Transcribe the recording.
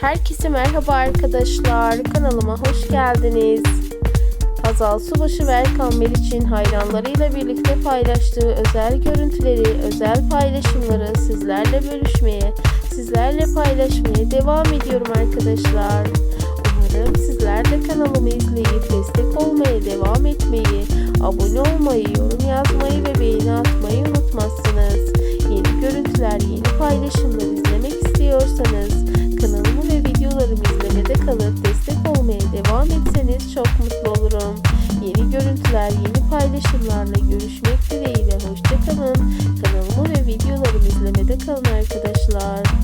Herkese merhaba arkadaşlar. Kanalıma hoş geldiniz. Hazal Subaşı ve Erkan Meriç'in hayranlarıyla birlikte paylaştığı özel görüntüleri, özel paylaşımları sizlerle bölüşmeye, sizlerle paylaşmaya devam ediyorum arkadaşlar. Umarım sizler de kanalımı izleyip destek olmaya devam etmeyi, abone olmayı, yorum yazmayı ve beğeni atmayı çok mutlu olurum. Yeni görüntüler, yeni paylaşımlarla görüşmek dileğiyle. Hoşçakalın. Kanalımı ve videolarımı izlemede kalın arkadaşlar.